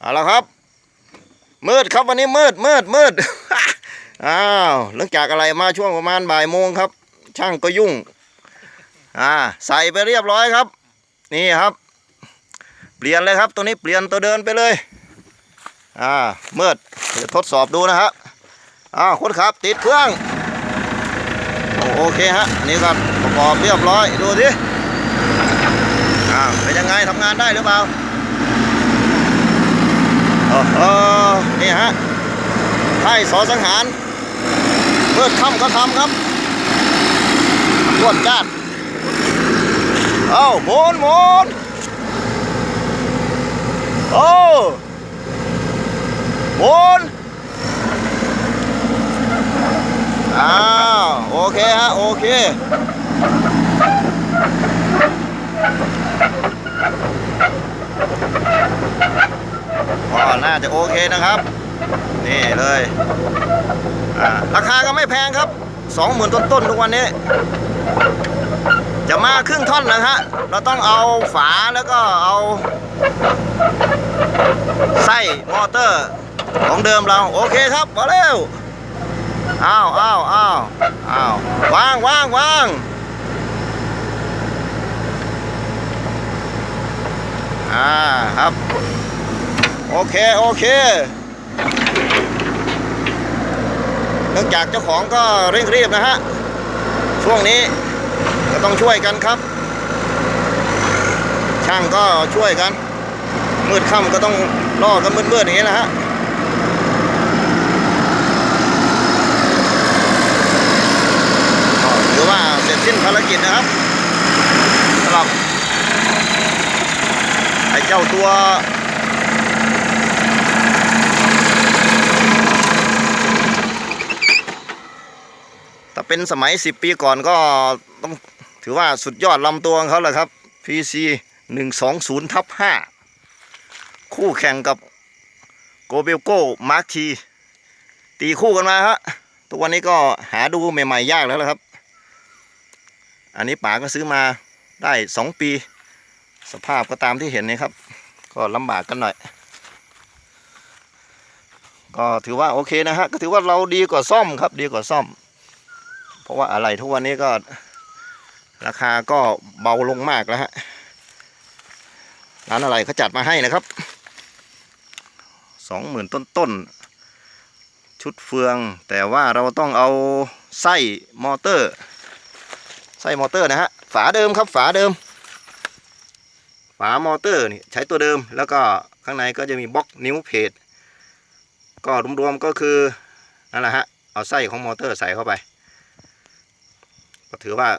เอาละครับ มืดครับวันนี้มืดมืดมืดอ้าวหลังจากอะไรมาช่วงประมาณบ่ายโมงครับ ช่างก็ยุ่ง อ่า ใส่ไปเรียบร้อยครับ นี่ครับ เปลี่ยนเลยครับตัวนี้เปลี่ยนตัวเดินไปเลย อ่ามืดเดี๋ยวทดสอบดูนะฮะอ้าวคนขับติดเครื่องโอโอเคฮะอันนี่ก็ประกอบเรียบร้อยดูสิอ่าเป็นยังไงทำงานได้หรือเปล่า โอ้โห นี่ฮะไข่สอสังหารเพื่อทำก็ทำครับรวดจ้านเอ้าหมุนหมุนโอ้หมุนอ้าวโอเคฮะโอเคก็น่าจะโอเคนะครับ นี่เลยอ่าราคาก็ไม่แพงครับสองหมื่นต้นๆทุกวันนี้ จะมาครึ่งท่อนนะฮะเราต้องเอาฝาแล้วก็เอา ไส้มอเตอร์ของเดิมเรา โอเคครับมาเร็วอ้าวอ้าวอ้าวอ้าววางวางวางอ่าครับ โอเค โอเค เนื่องจากเจ้าของก็เร่งรีบนะฮะ ช่วงนี้ก็ต้องช่วยกันครับ ช่างก็ช่วยกัน มืดค่ำก็ต้องล่อกันมืดๆอย่างนี้นะฮะถือว่าเสร็จสิ้นภารกิจนะครับสำหรับไอ้เจ้าตัว เป็นสมัย 10 ปีก่อนก็ต้องถือว่าสุดยอดลำตัวของเขาแหละครับ PC 120ทับ5คู่แข่งกับโกเบลโก้มาร์คทีตีคู่กันมาฮะทุกวันนี้ก็หาดูใหม่ๆยากแล้วละครับ อันนี้ป๋าก็ซื้อมาได้ 2 ปี สภาพก็ตามที่เห็นนี่ครับ ก็ลำบากกันหน่อย ก็ถือว่าโอเคนะฮะก็ถือว่าเราดีกว่าซ่อมครับดีกว่าซ่อม เพราะว่าอะไรทุกวันนี้ก็ราคาก็เบาลงมากแล้วฮะร้านอะไรเขาจัดมาให้นะครับสองหมื่นต้นๆ ชุดเฟือง แต่ว่าเราต้องเอาไส้มอเตอร์ ไส้มอเตอร์นะฮะ ฝาเดิมครับฝาเดิม ฝามอเตอร์นี่ใช้ตัวเดิม แล้วก็ข้างในก็จะมีบล็อกนิ้วเพจก็รวมๆก็คือนั่นแหละฮะ เอาไส้ของมอเตอร์ใส่เข้าไป ก็ถือว่า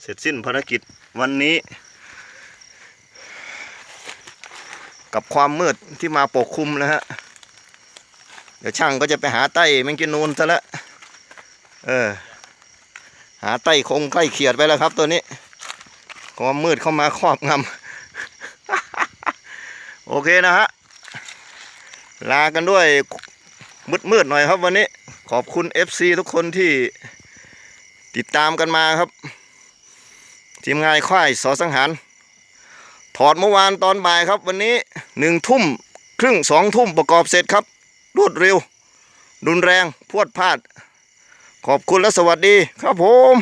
เสร็จสิ้นภารกิจวันนี้ กับความมืดที่มาปกคลุมนะฮะ เดี๋ยวช่างก็จะไปหาไต้แมงกินูนซะแล้วเออ หาไต้คงใกล้เขียดไปแล้วครับตัวนี้ ความมืดเข้ามาครอบงำ โอเคนะฮะ ลากันด้วยมืดๆหน่อยครับวันนี้ ขอบคุณ FC ทุกคนที่ ติดตามกันมาครับ ทีมงานค่ายสอสังหาร ถอดเมื่อวานตอนบ่ายครับ วันนี้หนึ่งทุ่มครึ่งสองทุ่มประกอบเสร็จครับ รวดเร็ว รุนแรงพวดพลาด ขอบคุณและสวัสดีครับผม